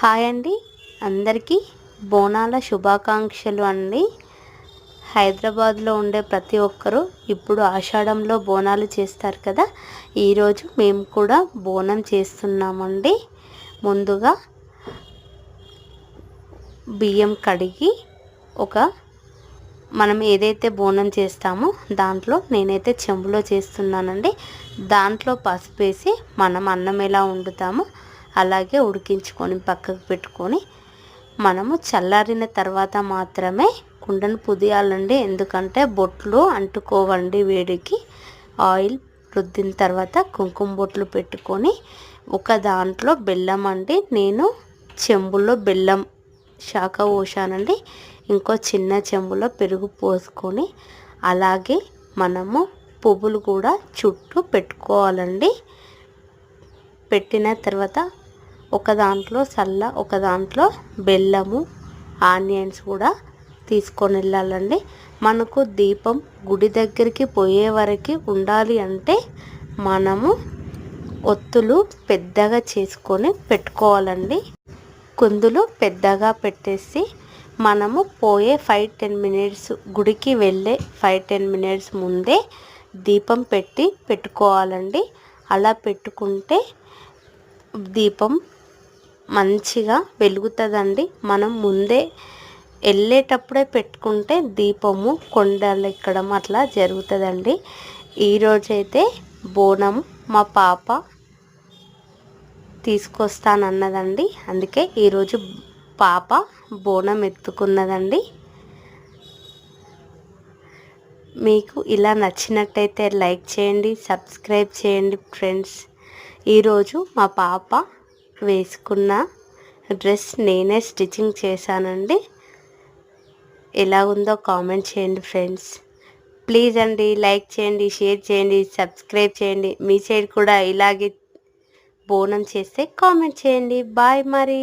Hi అండి. అందరికీ బోనాల శుభాకాంక్షలు అండి. హైదరాబాద్లో ఉండే ప్రతి ఒక్కరూ ఇప్పుడు ఆషాఢంలో బోనాలు చేస్తారు కదా. ఈరోజు మేము కూడా బోనం చేస్తున్నామండి. ముందుగా బియ్యం కడిగి ఒక మనం ఏదైతే బోనం చేస్తామో దాంట్లో నేనైతే చెంబులో చేస్తున్నానండి. దాంట్లో పసుపు వేసి మనం అన్నం ఎలా వండుతామో అలాగే ఉడికించుకొని పక్కకు పెట్టుకొని మనము చల్లారిన తర్వాత మాత్రమే కుండను పుదియాలండి. ఎందుకంటే బొట్లు అంటుకోవండి వేడికి. ఆయిల్ రుద్దిన తర్వాత కుంకుమ బొట్లు పెట్టుకొని ఒక దాంట్లో బెల్లం అండి. నేను చెంబులో బెల్లం శాఖ పోసానండి. ఇంకో చిన్న చెంబులో పెరుగు పోసుకొని అలాగే మనము పువ్వులు కూడా చుట్టూ పెట్టుకోవాలండి. పెట్టిన తర్వాత ఒక దాంట్లో సల్ల ఒక దాంట్లో బెల్లము ఆనియన్స్ కూడా తీసుకొని వెళ్ళాలండి. మనకు దీపం గుడి దగ్గరికి పోయే వరకు ఉండాలి అంటే మనము ఒత్తులు పెద్దగా చేసుకొని పెట్టుకోవాలండి. కుందులు పెద్దగా పెట్టేసి మనము పోయే ఫైవ్ టెన్ మినిట్స్ గుడికి వెళ్ళే ఫైవ్ టెన్ మినిట్స్ ముందే దీపం పెట్టి పెట్టుకోవాలండి. అలా పెట్టుకుంటే దీపం మంచిగా వెలుగుతుందండి. మనం ముందే వెళ్ళేటప్పుడే పెట్టుకుంటే దీపము కొండలు ఎక్కడం అట్లా జరుగుతుందండి. ఈరోజైతే బోనం మా పాప తీసుకొస్తానన్నదండి. అందుకే ఈరోజు పాప బోనం ఎత్తుకున్నదండి. మీకు ఇలా నచ్చినట్టయితే లైక్ చేయండి సబ్స్క్రైబ్ చేయండి ఫ్రెండ్స్. ఈరోజు మా పాప వేసుకున్న డ్రెస్ నేనే స్టిచ్చింగ్ చేశానండి. ఎలా ఉందో కామెంట్ చేయండి ఫ్రెండ్స్. ప్లీజ్ అండి లైక్ చేయండి షేర్ చేయండి సబ్స్క్రైబ్ చేయండి. మీ సైడ్ కూడా ఇలాగే బోనం చేస్తే కామెంట్ చేయండి. బాయ్ మరి.